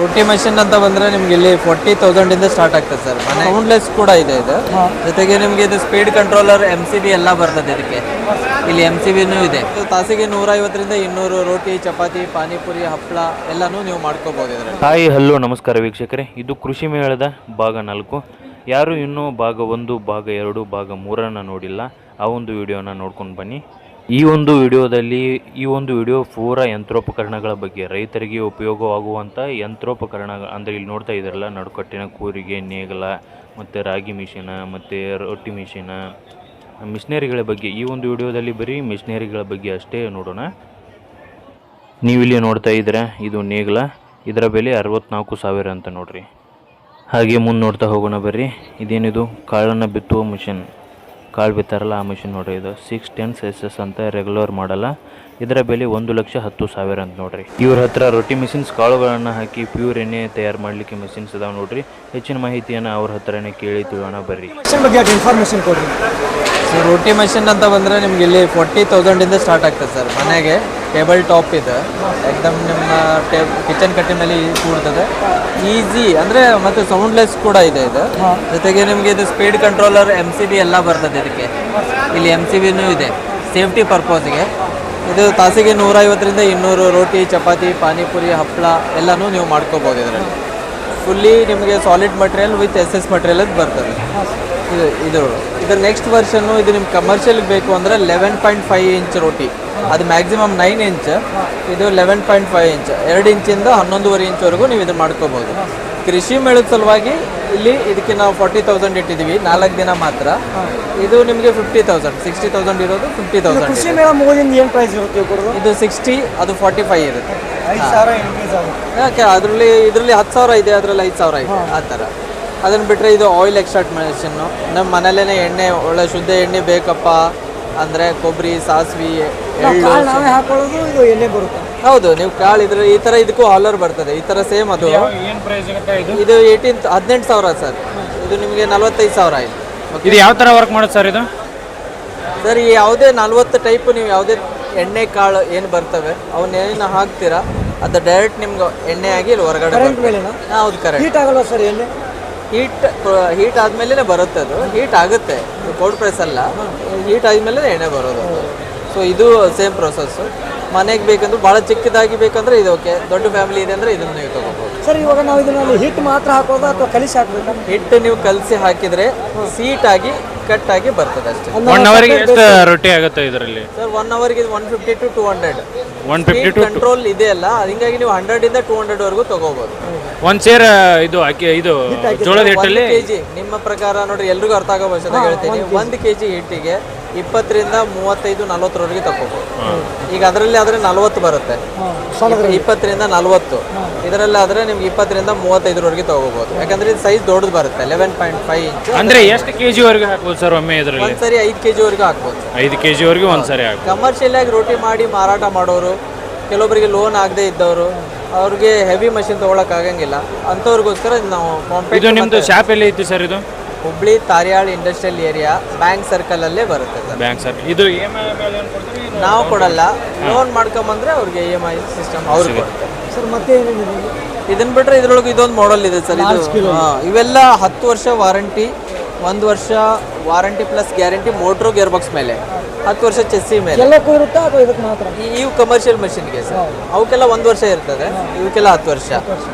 ರೋಟಿ machine ಅಂತ ಬಂದ್ರೆ ನಿಮ್ಗೆ ಇಲ್ಲಿ ಫೋರ್ಟಿ ತೌಸಂಡ್ ಇಂದ ಸ್ಟಾರ್ಟ್ ಆಗ್ತದೆ ಸರ್ ಸೌಂಡ್ಲೆಸ್ ಕೂಡ ಇದೆ ಇದು. ಜೊತೆಗೆ ನಿಮ್ಗೆ ಇದು speed controller M C B ಎಲ್ಲ ಬರ್ತದೆ ಇದಕ್ಕೆ. ಇಲ್ಲಿ ಎಂ ಸಿ ಬಿನೂ ಇದೆ. ಇದು ತಾಸಿಗೆ ನೂರ ಐವತ್ತರಿಂದ ಇನ್ನೂರು ರೋಟಿ ಚಪಾತಿ ಪಾನಿಪುರಿ ಹಪ್ಪಳ ಎಲ್ಲಾನು ನೀವು ಮಾಡ್ಕೋಬಹುದು ಇದರಲ್ಲಿ. ಹಾಯ್ ಹಲೋ ನಮಸ್ಕಾರ ವೀಕ್ಷಕರೇ. ಇದು ಕೃಷಿ ಮೇಳದ ಭಾಗ ನಾಲ್ಕು. ಯಾರು ಇನ್ನೂ ಭಾಗ ಒಂದು ಭಾಗ ಎರಡು ಭಾಗ ಮೂರನ್ನ ನೋಡಿಲ್ಲ ಆ ಒಂದು ವಿಡಿಯೋನ ನೋಡ್ಕೊಂಡು ಬನ್ನಿ. ಈ ಒಂದು ವಿಡಿಯೋದಲ್ಲಿ ಈ ಒಂದು ವಿಡಿಯೋ ಪೂರ ಯಂತ್ರೋಪಕರಣಗಳ ಬಗ್ಗೆ, ರೈತರಿಗೆ ಉಪಯೋಗವಾಗುವಂಥ ಯಂತ್ರೋಪಕರಣ, ಅಂದರೆ ಇಲ್ಲಿ ನೋಡ್ತಾ ಇದ್ದಾರಲ್ಲ, ನಡುಕಟ್ಟಿನ ಕೂರಿಗೆ, ನೇಗಲ, ಮತ್ತು ರಾಗಿ ಮಿಷಿನ, ಮತ್ತು ರೊಟ್ಟಿ ಮಿಷಿನ, ಮಿಷನರಿಗಳ ಬಗ್ಗೆ, ಈ ಒಂದು ವಿಡಿಯೋದಲ್ಲಿ ಬರೀ ಮಿಷನರಿಗಳ ಬಗ್ಗೆ ಅಷ್ಟೇ ನೋಡೋಣ. ನೀವಿಲ್ಲಿ ನೋಡ್ತಾ ಇದ್ದೀರಾ, ಇದು ನೇಗಲ, ಇದರ ಬೆಲೆ ಅರವತ್ನಾಲ್ಕು ಸಾವಿರ ಅಂತ ನೋಡ್ರಿ. ಹಾಗೆ ಮುಂದೆ ನೋಡ್ತಾ ಹೋಗೋಣ ಬರ್ರಿ, ಇದೇನಿದು, ಕಾಳನ್ನು ಬಿತ್ತುವ ಮಿಷಿನ್. ಕಾಳು ಬಿತ್ತಾರಲ್ಲ ಆ ಮಿಷಿನ್ ನೋಡ್ರಿ ಇದು. ಸಿಕ್ಸ್ ಟೆನ್ ಎಸ್ ಎಸ್ ಅಂತ ರೆಗ್ಯುಲರ್ ಮಾಡಲ್ಲ. ಇದರ ಬೆಲೆ ಒಂದು ಲಕ್ಷ ಹತ್ತು ಸಾವಿರ ಅಂತ ನೋಡ್ರಿ. ಇವ್ರ ಹತ್ರ ರೊಟ್ಟಿ ಮಿಷಿನ್ಸ್ ಕಾಳುಗಳನ್ನು ಹಾಕಿ ಪ್ಯೂರ್ ಎಣ್ಣೆ ತಯಾರು ಮಾಡಲಿಕ್ಕೆ ಮಿಷಿನ್ಸ್ ಇದಾವೆ ನೋಡ್ರಿ. ಹೆಚ್ಚಿನ ಮಾಹಿತಿಯನ್ನು ಅವ್ರ ಹತ್ರನೇ ಕೇಳಿ ತಿಳೋಣ ಬರ್ರಿ. ಬಗ್ಗೆ ಇನ್ಫಾರ್ಮೇಶನ್ ಕೊಡ್ರಿ? ಸೊ ರೊಟ್ಟಿ ಮಷಿನ್ ಅಂತ ಬಂದರೆ ನಿಮ್ಗೆ ಇಲ್ಲಿ ಫೋರ್ಟಿ ತೌಸಂಡಿಂದ ಸ್ಟಾರ್ಟ್ ಆಗ್ತದೆ ಸರ್ ಮನೆಗೆ. ಟೇಬಲ್ ಟಾಪ್ ಇದೆ. ಎಕ್ದಮ್ ನಿಮ್ಮ ಟೇಬ್ ಕಿಚನ್ ಕಟ್ಟಿನಲ್ಲಿ ಕೂಡ್ತದೆ. ಈಸಿ ಅಂದರೆ ಮತ್ತು ಸೌಂಡ್ಲೆಸ್ ಕೂಡ ಇದೆ ಇದು. ಜೊತೆಗೆ ನಿಮಗೆ ಇದು speed controller M C B ಎಲ್ಲ ಬರ್ತದೆ ಇದಕ್ಕೆ. ಇಲ್ಲಿ ಎಂ ಸಿ ಬಿನೂ ಇದೆ. ಸೇಫ್ಟಿ ಪರ್ಪೋಸ್ಗೆ. ಇದು ತಾಸಿಗೆ ನೂರೈವತ್ತರಿಂದ ಇನ್ನೂರು ರೋಟಿ ಚಪಾತಿ ಪಾನಿಪುರಿ ಹಪ್ಪಳ ಎಲ್ಲನೂ ನೀವು ಮಾಡ್ಕೋಬೋದು ಇದರಲ್ಲಿ. ಫುಲ್ಲಿ ನಿಮಗೆ solid material with S S material ಬರ್ತದೆ. ಇದು ಇದು ಇದರ ನೆಕ್ಸ್ಟ್ ವರ್ಷನ್ನು ಇದು ನಿಮ್ಗೆ ಕಮರ್ಷಿಯಲ್ಗೆ ಬೇಕು ಅಂದರೆ ಲೆವೆನ್ ಪಾಯಿಂಟ್ ಫೈವ್ ಇಂಚ್ ರೋಟಿ ಅದು ಮ್ಯಾಕ್ಸಿಮಮ್ ನೈನ್ ಇಂಚ್ ಇದು ಲೆವೆನ್ ಪಾಯಿಂಟ್ ಫೈವ್ ಇಂಚ್ ಎರಡು ಇಂಚಿಂದ ಹನ್ನೊಂದುವರೆ ಇಂಚ್ವರೆಗೂ ನೀವು ಇದು ಮಾಡ್ಕೋಬೋದು. ಕೃಷಿ ಮೇಳದ ಸಲುವಾಗಿ ಇಲ್ಲಿ ಇದಕ್ಕೆ ನಾವು ಫಾರ್ಟಿ ತೌಸಂಡ್ ಇಟ್ಟಿದ್ದೀವಿ ನಾಲ್ಕು ದಿನ ಮಾತ್ರ. ಇದು ನಿಮಗೆ ಫಿಫ್ಟಿ ತೌಸಂಡ್ ಸಿಕ್ಸ್ಟಿ ತೌಸಂಡ್ ಇರೋದು ಫಿಫ್ಟಿ ತೌಸಂಡ್ ಕೃಷಿ ಮೇಳ ಮುಗಿದಿಂದ ಏನು ಪ್ರೈಸ್ ಇರುತ್ತೆ ಇದು ಸಿಕ್ಸ್ಟಿ ಅದು ಫಾರ್ಟಿ ಫೈವ್ ಇರುತ್ತೆ ಯಾಕೆ ಅದರಲ್ಲಿ ಇದರಲ್ಲಿ ಹತ್ತು ಸಾವಿರ ಇದೆ ಅದರಲ್ಲಿ ಐದು ಸಾವಿರ ಇದೆ ಆ ಥರ. ಅದನ್ನು ಬಿಟ್ಟರೆ ಇದು ಆಯಿಲ್ ಎಕ್ಸ್ಟ್ರಾಕ್ಟ್ ಮೆಷಿನ್ನು ನಮ್ಮ ಮನೇಲೇ ಎಣ್ಣೆ ಒಳ್ಳೆ ಶುದ್ಧ ಎಣ್ಣೆ ಬೇಕಪ್ಪ ಅಂದರೆ ಕೊಬ್ಬರಿ ಸಾಸಿವೆ ಎಳ್ಳು ನಾವೇ ಹಾಕೊಳ್ಳೋದು ಇದು ಎಣ್ಣೆ ಬರುತ್ತೆ. ಹೌದು ನೀವು ಕಾಳು ಇದ್ರೆ ಈ ಥರ ಇದಕ್ಕೂ ಹಾಲರ್ ಬರ್ತದೆ ಈ ಥರ ಸೇಮ್ ಅದು. ಏನು ಪ್ರೈಸ್ ಆಗುತ್ತೆ ಇದು? ಇದು ಏಯ್ಟೀನ್ ಹದಿನೆಂಟು ಸಾವಿರ ಸರ್. ಇದು ನಿಮಗೆ ನಲ್ವತ್ತೈದು ಸಾವಿರ ಆಯಿತು. ಇದು ಯಾವ ಥರ ವರ್ಕ್ ಮಾಡೋದು ಸರ್ ಇದು? ಸರ್ ಈ ಯಾವುದೇ ನಲ್ವತ್ತು ಟೈಪ್ ನೀವು ಯಾವುದೇ ಎಣ್ಣೆ ಕಾಳು ಏನು ಬರ್ತವೆ ಅವನ್ನೇನು ಹಾಕ್ತೀರಾ ಅದು ಡೈರೆಕ್ಟ್ ನಿಮ್ಗೆ ಎಣ್ಣೆ ಆಗಿ ಇಲ್ಲಿ ಹೊರಗಡೆ ಹೌದು ಕರೆಕ್ಟ್ ಹೀಟ್ ಆಗಲ್ಲ ಸರ್ ಎಣ್ಣೆ? ಹೀಟ್ ಹೀಟ್ ಆದ್ಮೇಲೆ ಬರುತ್ತೆ ಅದು. ಹೀಟ್ ಆಗುತ್ತೆ. ಕೋಲ್ಡ್ ಪ್ರೆಸ್ ಅಲ್ಲ. ಹೀಟ್ ಆದ್ಮೇಲೆ ಎಣ್ಣೆ ಬರೋದು ಸೊ ಇದು ಸೇಮ್ ಪ್ರೊಸೆಸ್ಸು ಮನೆಗೆ ಬೇಕಂದ್ರೆ ಭಾಳ ಚಿಕ್ಕದಾಗಿ ಬೇಕಂದ್ರೆ ಇದು ಓಕೆ ದೊಡ್ಡ ಫ್ಯಾಮಿಲಿ ಇದೆ ಅಂದ್ರೆ ಇದನ್ನು ನೀವು ತಗೋಬಹುದು. ಸರ್ ಇವಾಗ ನಾವು ಇದನ್ನ ಹಿಟ್ ಮಾತ್ರ ಹಾಕೋದು ಅಥವಾ ಕಲಿಸಿ ಹಾಕಬೇಕು? ಹಿಟ್ಟು ನೀವು ಕಲಸಿ ಸೀಟ್ ಆಗಿ ಕಟ್ ಆಗಿ ಬರ್ತದೆ ಅಷ್ಟೇ. ಒನ್ ಅವರಿಗೆ ಎಷ್ಟು ರೊಟ್ಟಿ ಆಗುತ್ತೆ ಇದರಲ್ಲಿ? ಸರ್ ಒನ್ ಅವರ್ಗೆ one fifty to two hundred one fifty to control ಇದೆ ಅಲ್ಲ ಹಿಂಗಾಗಿ ನೀವು ಹಂಡ್ರೆಡ್ ಇಂದ ಟೂ ಹಂಡ್ರೆಡ್ ವರೆಗೂ ತಗೋಬಹುದು. ಒಂದು ಸೇರ್ ಇದು ಅಕ್ಕಿ ಇದು ಜೋಳದ ಹಿಟ್ಟಲ್ಲಿ ಕೆಜಿ ನಿಮ್ಮ ಪ್ರಕಾರ ನೋಡ್ರಿ ಎಲ್ರಿಗೂ ಅರ್ಥ ಆಗೋ ಭಾಷೆದಾಗ ಹೇಳ್ತೀನಿ. ಒಂದು ಕೆಜಿ ಹಿಟ್ಟಿಗೆ ಇಪ್ಪತ್ತರಿಂದ ಮೂವತ್ತೈದು ನಲ್ವತ್ತರವರೆಗೆ ತಗೋಬೋದು ಈಗ ಅದರಲ್ಲಿ ಆದರೆ ನಲವತ್ತು ಬರುತ್ತೆ. ಇಪ್ಪತ್ತರಿಂದ ನಲವತ್ತು. ಇದರಲ್ಲಿ ಆದರೆ ನಿಮ್ಗೆ ಇಪ್ಪತ್ತರಿಂದ ಮೂವತ್ತೈದರವರೆಗೆ ತಗೋಬಹುದು ಯಾಕಂದ್ರೆ ಇದು ಸೈಜ್ ದೊಡ್ಡದು ಬರುತ್ತೆ ಲೆವೆನ್ ಪಾಯಿಂಟ್ ಫೈವ್ ಇಂಚ್ ಅಂದ್ರೆ ಎಷ್ಟು ಕೆ ಜಿವರೆಗೆ ಹಾಕ್ಬೋದು ಸರ್ ಒಮ್ಮೆ ಇದರಲ್ಲಿ? ಒಂದ್ಸರಿ ಐದು ಕೆಜಿ ವರೆಗೂ ಹಾಕ್ಬೋದು. ಐದು ಕೆ ಜಿವರೆಗೆ ಒಂದು ಸರಿ ಹಾಕ್ಬೋದು. ಕಮರ್ಷಿಯಲ್ ಆಗಿ ರೋಟಿ ಮಾಡಿ ಮಾರಾಟ ಮಾಡೋರು ಕೆಲವೊಬ್ಬರಿಗೆ ಲೋನ್ ಆಗದೆ ಇದ್ದವರು ಅವ್ರಿಗೆ ಹೆವಿ ಮಷಿನ್ ತಗೊಳಕ್ಕಾಗಂಗಿಲ್ಲ ಆಗಂಗಿಲ್ಲ. ಇದು ನಾವು compact ಇದು ನಿಮ್ದು ಶಾಪ್ ಎಲ್ಲಿ ಇತ್ತು ಸರ್ ಇದು? Hubli Tarihal industrial area bank circle ಅಲ್ಲೇ ಬರುತ್ತೆ ಸರ್. ಬ್ಯಾಂಕ್ ಸರ್ ಇದು ಇ ಎಂ ಐ ಮೇಲೆ ಏನ್ ಕೊಡ್ತೀರಿ? ಇದು- ನಾವು ಕೊಡಲ್ಲ. ಲೋನ್ ಮಾಡ್ಕೊಂಬಂದ್ರೆ ಅವ್ರಿಗೆ ಇ ಎಂ ಐ ಸಿಸ್ಟಮ್ ಅವ್ರಿಗೆ ಸರ್ ಮತ್ತೆ ಏನೇನಿದೆ ಬಿಟ್ರೆ ಇದ್ರೊಳಗೆ ಇದೊಂದು ಮಾಡೆಲ್ ಇದೆ ಸರ್. ಇದು ಹಾ, ಇವೆಲ್ಲ ಹತ್ತು ವರ್ಷ ವಾರಂಟಿ ಒಂದು ವರ್ಷ warranty plus guarantee motor gear box ಮೇಲೆ. ಹತ್ತು ವರ್ಷ ಚೆಸ್ಸಿ ಮೇಲೆ. ಎಲ್ಲಕ್ಕೂ ಇರುತ್ತಾ ಅಥವಾ ಇದಕ್ಕೆ ಮಾತ್ರ? ಈ- ಇವು ಕಮರ್ಷಿಯಲ್ ಮಷಿನ್ಗೆ ಸರ್. ಅವಕ್ಕೆಲ್ಲ ಒಂದು ವರ್ಷ ಇರ್ತದೆ. ಇವಕ್ಕೆಲ್ಲ ಹತ್ತು ವರ್ಷ.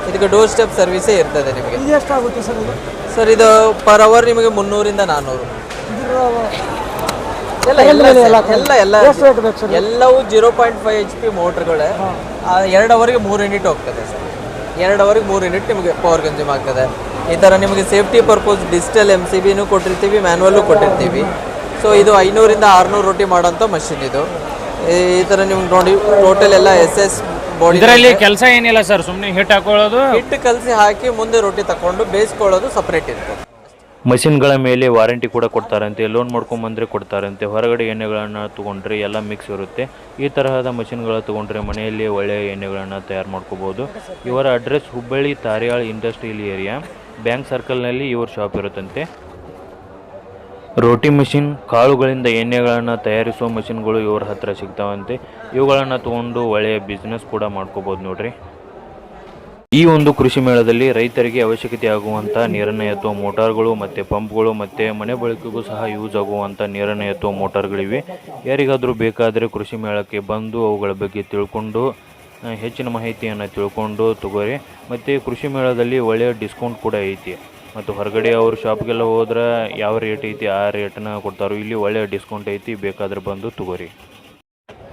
ಇದಕ್ಕೆ ಡೋರ್ ಸ್ಟೆಪ್ ಸರ್ವಿಸೇ ಇರ್ತದೆ ನಿಮಗೆ. ಇದು ಎಷ್ಟಾಗುತ್ತೆ ಸರ್ ಇದು? ಸರ್ ಇದು ಪರ್ ಅವರ್ ನಿಮಗೆ ಮುನ್ನೂರಿಂದ ನಾನ್ನೂರು ಎಲ್ಲ ಎಲ್ಲ ಎಲ್ಲ ಎಲ್ಲ ಎಲ್ಲವೂ zero point five H P ಮೋಟ್ರ್ಗಳೇ. ಎರಡು ಅವರಿಗೆ ಮೂರು ಯೂನಿಟ್ ಹೋಗ್ತದೆ ಸರ್. ಎರಡು ಅವರಿಗೆ ಮೂರು ಯೂನಿಟ್ ನಿಮಗೆ ಪವರ್ ಕನ್ಸ್ಯೂಮ್ ಆಗ್ತದೆ. ಈ ಥರ ನಿಮಗೆ safety purpose digital M C ಬಿನೂ ಕೊಟ್ಟಿರ್ತೀವಿ ಮ್ಯಾನ್ಯಲ್ಲು ಕೊಟ್ಟಿರ್ತೀವಿ. ಸೊ ಇದು ಐನೂರಿಂದ ಆರುನೂರು ರೊಟ್ಟಿ ಮಾಡೋಂಥ ಮಷಿನ್ ಇದು. ಈ ಥರ ನಿಮ್ಗೆ ನೋಡಿ ಟೋಟಲ್ ಎಲ್ಲ ಎಸ್ ಎಸ್ ಬಾಡಿ ಇದರಲ್ಲಿ ಕೆಲಸ ಏನಿಲ್ಲ ಸರ್ ಸುಮ್ಮನೆ ಹಿಟ್ ಹಾಕೊಳ್ಳೋದು. ಹಿಟ್ಟು ಕಲಸಿ ಹಾಕಿ ಮುಂದೆ ರೊಟ್ಟಿ ತಕೊಂಡು ಬೇಯಿಸ್ಕೊಳ್ಳೋದು ಸಪ್ರೇಟ್ ಇರ್ತದೆ ಮಷಿನ್ಗಳ ಮೇಲೆ ವಾರಂಟಿ ಕೂಡ ಕೊಡ್ತಾರಂತೆ ಲೋನ್ ಮಾಡ್ಕೊಂಬಂದರೆ ಕೊಡ್ತಾರಂತೆ. ಹೊರಗಡೆ ಎಣ್ಣೆಗಳನ್ನು ತೊಗೊಂಡ್ರೆ ಎಲ್ಲ ಮಿಕ್ಸ್ ಇರುತ್ತೆ. ಈ ತರಹದ ಮಷಿನ್ಗಳ ತೊಗೊಂಡ್ರೆ ಮನೆಯಲ್ಲಿ ಒಳ್ಳೆಯ ಎಣ್ಣೆಗಳನ್ನು ತಯಾರು ಮಾಡ್ಕೋಬೋದು. ಇವರ address Hubballi Tarihal industrial area bank ಸರ್ಕಲ್ನಲ್ಲಿ ಇವ್ರ ಶಾಪ್ ಇರುತ್ತಂತೆ. ರೋಟಿ ಮಷಿನ್, ಕಾಳುಗಳಿಂದ ಎಣ್ಣೆಗಳನ್ನು ತಯಾರಿಸುವ ಮಷಿನ್ಗಳು ಇವ್ರ ಹತ್ರ ಸಿಗ್ತಾವಂತೆ. ಇವುಗಳನ್ನು ತೊಗೊಂಡು ಒಳ್ಳೆಯ ಬಿಸ್ನೆಸ್ ಕೂಡ ಮಾಡ್ಕೋಬೋದು ನೋಡ್ರಿ. ಈ ಒಂದು ಕೃಷಿ ಮೇಳದಲ್ಲಿ ರೈತರಿಗೆ ಅವಶ್ಯಕತೆ ಆಗುವಂಥ ನೀರನ್ನು ಎತ್ತುವ ಮೋಟಾರ್ಗಳು ಮತ್ತು ಪಂಪ್ಗಳು ಮತ್ತು ಮನೆ ಬಳಕೆಗೂ ಸಹ ಯೂಸ್ ಆಗುವಂಥ ನೀರನ್ನು ಎತ್ತುವ ಮೋಟಾರ್ಗಳಿವೆ. ಯಾರಿಗಾದರೂ ಬೇಕಾದರೆ ಕೃಷಿ ಮೇಳಕ್ಕೆ ಬಂದು ಅವುಗಳ ಬಗ್ಗೆ ತಿಳ್ಕೊಂಡು ಹೆಚ್ಚಿನ ಮಾಹಿತಿಯನ್ನು ತಿಳ್ಕೊಂಡು ತಗೋರಿ. ಮತ್ತು ಕೃಷಿ ಮೇಳದಲ್ಲಿ ಒಳ್ಳೆಯ ಡಿಸ್ಕೌಂಟ್ ಕೂಡ ಐತಿ. ಮತ್ತು ಹೊರಗಡೆ ಅವ್ರ ಶಾಪ್ಗೆಲ್ಲ ಹೋದ್ರೆ ಯಾವ ರೇಟ್ ಐತಿ, ಆ ರೇಟನ್ನ ಕೊಡ್ತಾರೋ, ಇಲ್ಲಿ ಒಳ್ಳೆಯ ಡಿಸ್ಕೌಂಟ್ ಐತಿ, ಬೇಕಾದ್ರೆ ಬಂದು ತಗೋರಿ.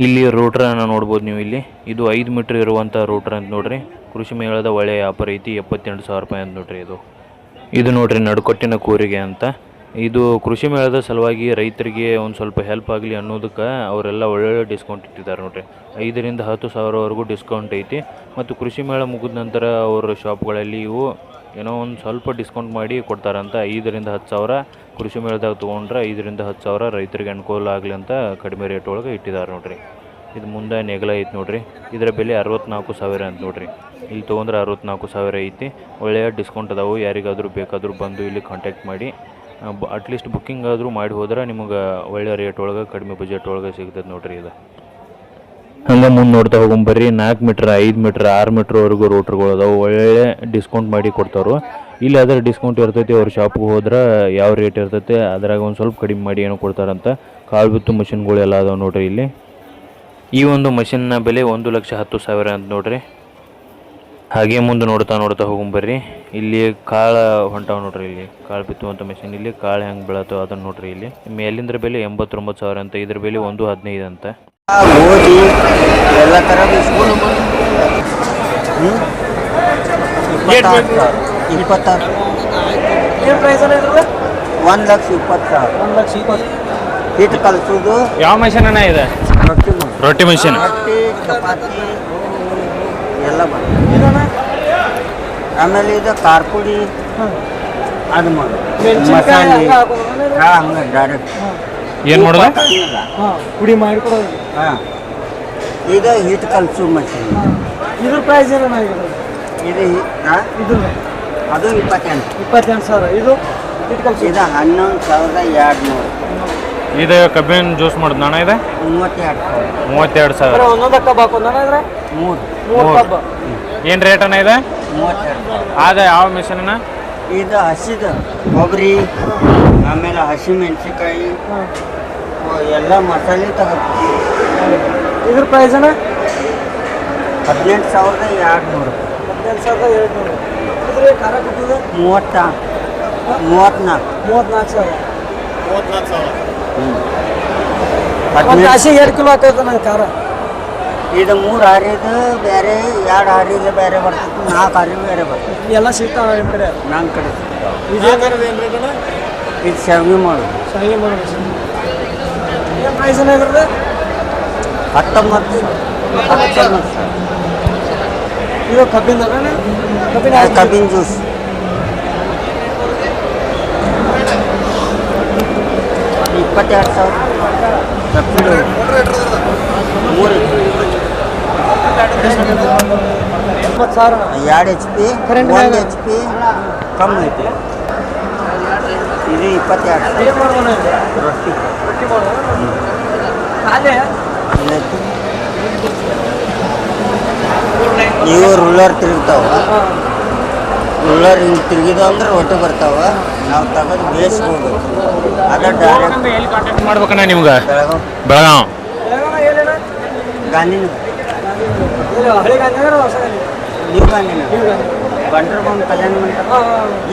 ಇಲ್ಲಿ ರೂಟ್ರನ್ನ ನೋಡ್ಬೋದು ನೀವು ಇಲ್ಲಿ. ಇದು ಐದು ಮೀಟ್ರ್ ಇರುವಂಥ ರೋಟ್ರ್ ಅಂತ ನೋಡ್ರಿ. ಕೃಷಿ ಮೇಳದ ಒಳ್ಳೆಯ ವ್ಯಾಪಾರ ಐತಿ, ಎಪ್ಪತ್ತೆಂಟು ಸಾವಿರ ರೂಪಾಯಿ ಅಂತ ನೋಡ್ರಿ ಇದು. ಇದು ನೋಡ್ರಿ ನಡುಕೊಟ್ಟಿನ ಕೂರಿಗೆ ಅಂತ. ಇದು ಕೃಷಿ ಮೇಳದ ಸಲುವಾಗಿ ರೈತರಿಗೆ ಒಂದು ಸ್ವಲ್ಪ ಹೆಲ್ಪ್ ಆಗಲಿ ಅನ್ನೋದಕ್ಕೆ ಅವರೆಲ್ಲ ಒಳ್ಳೊಳ್ಳೆ ಡಿಸ್ಕೌಂಟ್ ಇಟ್ಟಿದ್ದಾರೆ ನೋಡ್ರಿ. ಐದರಿಂದ ಹತ್ತು ಸಾವಿರವರೆಗೂ ಡಿಸ್ಕೌಂಟ್ ಐತಿ. ಮತ್ತು ಕೃಷಿ ಮೇಳ ಮುಗಿದ ನಂತರ ಅವರ ಶಾಪ್ಗಳಲ್ಲಿ ಇವು ಏನೋ ಒಂದು ಸ್ವಲ್ಪ ಡಿಸ್ಕೌಂಟ್ ಮಾಡಿ ಕೊಡ್ತಾರಂತ ಐದರಿಂದ ಹತ್ತು ಸಾವಿರ. ಕೃಷಿ ಮೇಳದಾಗ ತೊಗೊಂಡ್ರೆ ಐದರಿಂದ ಹತ್ತು ಸಾವಿರ ರೈತರಿಗೆ ಅನುಕೂಲ ಆಗಲಿ ಅಂತ ಕಡಿಮೆ ರೇಟ್ ಒಳಗೆ ಇಟ್ಟಿದ್ದಾರೆ ನೋಡಿರಿ. ಇದು ಮುಂದೆ ನೆಗಲ ಐತಿ ನೋಡಿರಿ. ಇದರ ಬೆಲೆ ಅರವತ್ತ್ನಾಲ್ಕು ಸಾವಿರ ಅಂತ ನೋಡಿರಿ. ಇಲ್ಲಿ ತೊಗೊಂಡ್ರೆ ಅರವತ್ತ್ನಾಲ್ಕು ಸಾವಿರ ಐತಿ. ಒಳ್ಳೆಯ ಡಿಸ್ಕೌಂಟ್ ಅದಾವೆ. ಯಾರಿಗಾದರೂ ಬೇಕಾದರೂ ಬಂದು ಇಲ್ಲಿ ಕಾಂಟ್ಯಾಕ್ಟ್ ಮಾಡಿ. ಅಟ್ಲೀಸ್ಟ್ ಬುಕ್ಕಿಂಗ್ ಆದರೂ ಮಾಡಿ ಹೋದ್ರೆ ನಿಮಗೆ ಒಳ್ಳೆಯ ರೇಟ್ ಒಳಗೆ, ಕಡಿಮೆ ಬಜೆಟ್ ಒಳಗೆ ಸಿಗ್ತದೆ ನೋಡಿರಿ ಇದು. ಹಂಗೆ ಮುಂದೆ ನೋಡ್ತಾ ಹೋಗೋಣ ಬರ್ರಿ. ನಾಲ್ಕು ಮೀಟ್ರ್, ಐದು ಮೀಟ್ರ್, ಆರು ಮೀಟ್ರ್ವರೆಗೂ ರೋಟ್ರ್ಗಳು ಅದಾವೆ. ಒಳ್ಳೆ ಡಿಸ್ಕೌಂಟ್ ಮಾಡಿ ಕೊಡ್ತಾರೆ ಇಲ್ಲಿ ಅದರ ಡಿಸ್ಕೌಂಟ್ ಇರ್ತೈತಿ. ಅವ್ರ ಶಾಪ್ಗೆ ಹೋದ್ರೆ ಯಾವ ರೇಟ್ ಇರ್ತೈತೆ? ಅದ್ರಾಗ ಒಂದು ಸ್ವಲ್ಪ ಕಡಿಮೆ ಮಾಡಿ ಏನೋ ಕೊಡ್ತಾರಂತ. ಕಾಳು ಬಿತ್ತು ಮಷಿನ್ಗಳು ಎಲ್ಲ ಅದಾವೆ ನೋಡ್ರಿ ಇಲ್ಲಿ. ಈ ಒಂದು ಮಷಿನ್ನ ಬೆಲೆ ಒಂದು ಲಕ್ಷ ಹತ್ತು ಸಾವಿರ ಅಂತ ನೋಡ್ರಿ. ಹಾಗೆ ಮುಂದೆ ನೋಡ್ತಾ ನೋಡ್ತಾ ಹೋಗೊಂಬರ್ರಿ ಇಲ್ಲಿ ಕಾಳು ಹೊಂಟಾವ ನೋಡ್ರಿ ಇಲ್ಲಿ. ಕಾಳು ಬಿತ್ತುವಂಥ ಮಷಿನ್ ಇಲ್ಲಿ. ಕಾಳು ಹೆಂಗೆ ಬೆಳತ್ತೋ ಅದನ್ನು ನೋಡ್ರಿ ಇಲ್ಲಿ. ಮೇಲಿಂದ್ರ ಬೆಲೆ ಎಂಬತ್ತೊಂಬತ್ತು ಸಾವಿರ ಅಂತ. ಇದ್ರ ಬೆಲೆ ಒಂದು ಹದಿನೈದು ಅಂತ. ಗೋಧಿ ಎಲ್ಲ ಥರದ ಇಪ್ಪತ್ತಾರು ಏನು ಪ್ರೈಸ್ ಅಲ್ಲ ಇದ್ರದ್ದು? ಒಂದು ಲಕ್ಷ ಒಂದು ಲಕ್ಷ ಇಪ್ಪತ್ತು. ಹಿಟ್ಟು ಕಲಿಸೋದು. ಯಾವ ಮಷೀನ್ ಇದೆ? ರೊಟ್ಟಿ ಮಿಷನ್ ರೊಟ್ಟಿ ಮಷೀನ್ ರೊಟ್ಟಿ ಚಪಾತಿ ಎಲ್ಲ ಬರ್ತದೆ ಆಮೇಲೆ ಇದು ಖಾರ ಪುಡಿ ಅದು ಮಾಡೋದು ಮೆಣಸಿನ್ಕಾಯಿ ಮಸಾಲೆ. ಹಾಂ ಹಂಗೆ ಡೈರೆಕ್ಟ್ ಏನು ಮಾಡೋದು? ಪುಡಿ ಮಾಡಿ ಕೊಡೋದು ಹಾಂ. ಇದು ಹಿಟ್ಟು ಕಲಿಸೋ ಮಷೀನ್ ಇದ್ರ ಪ್ರೈಸ್ ಇದು? ಹಿ- ಹಾಂ? ಇದ್ರ ಅದು ಇಪ್ಪತ್ತೆಂಟು. ಇಪ್ಪತ್ತೆಂಟು ಸಾವಿರ. ಇದು ಹೀಟ್ ಕಲ್ಸಿ ಇದು ಹನ್ನೊಂದು ಸಾವಿರದ ಎರಡು ನೂರು ಇದು ಕಬ್ಬಿನ ಜ್ಯೂಸ್ ಮಾಡೋದು ನಾಣ ಇದೆ? ಮೂವತ್ತೆರಡು ಸಾವಿರ. ಮೂವತ್ತೆರಡು ಸಾವಿರ. ಒಂದೊಂದು ಇದ್ರೆ? ಮೂರು. ಮೂರು ಕಬ್ ಏನು ರೇಟ್ ಅಣ್ಣ ಇದೆ? ಮೂವತ್ತೆರಡು ಸಾವಿರ. ಯಾವ ಮಿಷನ್ ಇದು ಹಸಿದ. ಕೊಬ್ಬರಿ ಆಮೇಲೆ ಹಸಿ ಮೆಣಸಿನ್ಕಾಯಿ ಎಲ್ಲ ಮಸಾಲೆ ತಗೋತೀವಿ. ಇದ್ರ ಪ್ರೈಸ್ ಅಣ್ಣ? ಹದಿನೆಂಟು ಸಾವಿರದ ಎರಡು ನೂರು ಹದಿನೆಂಟು ಸಾವಿರದ ಎರಡು ನೂರು ಇದ್ರ ಖಾರ ಕೊಟ್ಟಿದೆ ಮೂವತ್ತ ಮೂವತ್ತ್ನಾಲ್ಕು. ಮೂವತ್ತ್ನಾಲ್ಕು ಸಾವಿರ. ಒಂದು ಹದಿನೆಂಟು ರಾಶಿ ಎರಡು ಕಿಲೋ ಹಾಕೈತೆ ನಂಗೆ ಖಾರ. ಇದು ಮೂರು ಹಾರಿದು ಬೇರೆ ಎರಡು ಹಾರಿದು ಬೇರೆ ಬರ್ತೈತಿ ನಾಲ್ಕು ಹಾರಿ ಬೇರೆ ಬರ್ತೈತಿ. ಎಲ್ಲ ಸಿಗ್ತಾವ ನಿಮ್ಮ ಕಡೆ? ನಮ್ಮ ಕಡೆ ಇದೇನು ಇದು ಶಾವಿಗೆ ಮಾಡೋದು ಶಾವಿಗೆ ಮಾಡೋದು ಏನು ಪ್ರೈಸ್ ಹತ್ತೊಂಬತ್ತು ಹತ್ತೊಂಬತ್ತು ಸಾವಿರ. ಇದು ಕಬ್ಬಿನ ಅದು ಕಬ್ಬಿನ ಜ್ಯೂಸ್. ಇಪ್ಪತ್ತೆರಡು ಸಾವಿರ. ಮೂರು ಇಪ್ಪತ್ತು ಸಾವಿರ. ಎರಡು ಎಚ್ ಪಿ ಒಂದು? ಎಚ್ ಪಿ ಕಮ್ಮಿ ಐತಿ. ಇದು ಇಪ್ಪತ್ತೆರಡು? ರೊಟ್ಟಿ ರೊಟ್ಟಿ ಅದೇ ರೂಲರ್ ತಿರುಗ್ತಾವ. ರೂಲರ್ ಹಿಂಗೆ ತಿರುಗಿದಾವ ಅಂದ್ರೆ ಹೊಟ್ಟೆ ಬರ್ತಾವ. ನಾವು ತಗೋದು ಬೇಯಿಸ್ಬೋದು ಅದ ಡೈರೆಕ್ಟ್ ಎಲ್ಲಿ ಕಾಂಟ್ಯಾಕ್ಟ್ ಮಾಡ್ಬೇಕಣ್ಣ ನಿಮ್ಗೆ? ಬೆಳಗಾವ್. ಗಾಂಧಿನ ನೀವು ಗಾಂಧಿನ ನೀವು ಬಂಡ್ರ ಬಂದು ಕಲ್ಯಾಣ ಮಂಟಪ.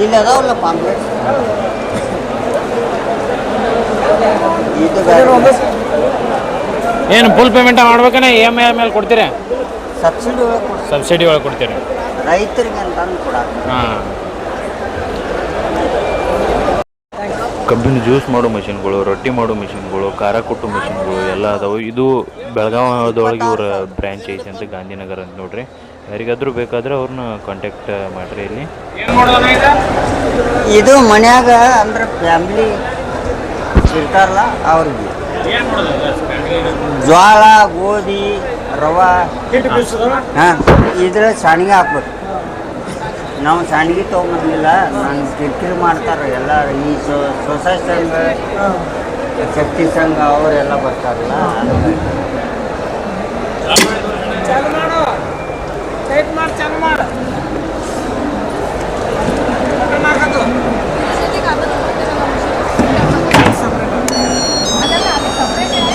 ಇಲ್ಲಿ ಅದಾವಲ್ಲ ಪಾಂಪ್ಲೆಟ್ಸ್ ಇದು ಏನು ಫುಲ್ ಪೇಮೆಂಟ್ ಮಾಡ್ಬೇಕನ? ಇ ಎಂ ಐ ಮೇಲೆ ಕೊಡ್ತೀರಿ? ಸಬ್ಸಿಡಿ ಒಳಗೆ ಕೊಡ್ತಾರೆ ಸಬ್ಸಿಡಿ ಒಳಗೆ ಕೊಡ್ತೀರಾ? ರೈತರಿಗೆ ಕೊಡಕ್ಕೆ ಹಾಂ. ಕಬ್ಬಿನ ಜ್ಯೂಸ್ ಮಾಡೋ ಮೆಷಿನ್ಗಳು ರೊಟ್ಟಿ ಮಾಡೋ ಮೆಷಿನ್ಗಳು ಖಾರ ಕೊಟ್ಟು ಮೆಷಿನ್ಗಳು ಎಲ್ಲ ಅದಾವೆ. ಇದು ಬೆಳಗಾವದೊಳಗೆ ಇವರ ಬ್ರ್ಯಾಂಚ್ ಐತಿ ಅಂತ ಗಾಂಧಿನಗರ ಅಂತ ನೋಡ್ರಿ. ಯಾರಿಗಾದ್ರೂ ಬೇಕಾದ್ರೆ ಅವ್ರನ್ನ ಕಾಂಟ್ಯಾಕ್ಟ್ ಮಾಡ್ರಿ ಇಲ್ಲಿ. ಇದು ಮನ್ಯಾಗ ಅಂದ್ರೆ ಫ್ಯಾಮ್ಲಿ ಇರ್ತಾರಲ್ಲ ಅವ್ರಿಗೆ. ಜ್ವಾಳ, ಗೋಧಿ, ರವಾ. ಹಾಂ, ಇದ್ರ ಸಾಣಿಗೆ ಹಾಕ್ಬೇಕು. ನಾವು ಸಣ್ಣಗೆ ತೊಗೊಂಬಂದಿಲ್ಲ, ನಾನು ಕಿರಿಕಿರಿ ಮಾಡ್ತಾರೆ, ಎಲ್ಲ ಈ ಸೊಸೈಟಿ ಸಂಘ, ಶಕ್ತಿ ಸಂಘ, ಅವರೆಲ್ಲ ಬರ್ತಾರಲ್ಲ ಹಂಗಾಗಿ.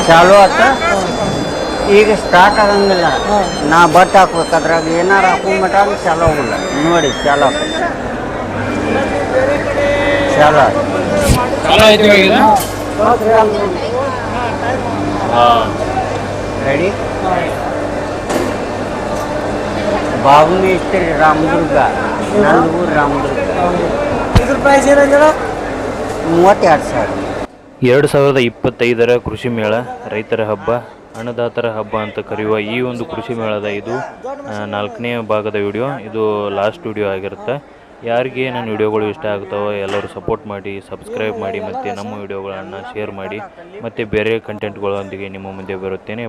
ಚಾಲು ಮಾಡು ಟೈಟ್ ಮಾಡಿ ಚಾಲು ಮಾಡು ಚಾಲು ಆತ ಈಗ ಸ್ಟಾರ್ಟ್ ಆಗಂಗಿಲ್ಲ. ನಾ ಬಟ್ ಹಾಕ್ಬೇಕು. ಅದ್ರಾಗ ಏನಾರು ಹಾಕೊಂಬಿಟ್ಟ ಅಂದ್ರೆ ಚಾಲು ಆಗಿಲ್ಲ ನೋಡಿ ಚಾಲು ಆತ ಚಾಲು ಆತ ರೆಡಿ ಬಾಬು ಮೇಸ್ತ್ರಿ ರಾಮದುರ್ಗ. ನಂದೂರು ರಾಮದುರ್ಗ. ಇದ್ರ ಪ್ರೈಸ್ ಏನಂದ್ರೆ ಮೂವತ್ತೆರಡು ಸಾವಿರ. ಎರಡು ಸಾವಿರದ ಇಪ್ಪತ್ತೈದರ ಕೃಷಿ ಮೇಳ, ರೈತರ ಹಬ್ಬ, ಅನ್ನದಾತರ ಹಬ್ಬ ಅಂತ ಕರೆಯುವ ಈ ಒಂದು ಕೃಷಿ ಮೇಳದ ಇದು ನಾಲ್ಕನೇ ಭಾಗದ ವಿಡಿಯೋ. ಇದು ಲಾಸ್ಟ್ ವಿಡಿಯೋ ಆಗಿರುತ್ತೆ. ಯಾರಿಗೆ ನನ್ನ ವಿಡಿಯೋಗಳು ಇಷ್ಟ ಆಗ್ತಾವೋ ಎಲ್ಲರೂ ಸಪೋರ್ಟ್ ಮಾಡಿ ಸಬ್ಸ್ಕ್ರೈಬ್ ಮಾಡಿ, ಮತ್ತು ನಮ್ಮ ವಿಡಿಯೋಗಳನ್ನು ಶೇರ್ ಮಾಡಿ, ಮತ್ತು ಬೇರೆ ಕಂಟೆಂಟ್ಗಳೊಂದಿಗೆ ನಿಮ್ಮ ಮುಂದೆ ಬರುತ್ತೇನೆ.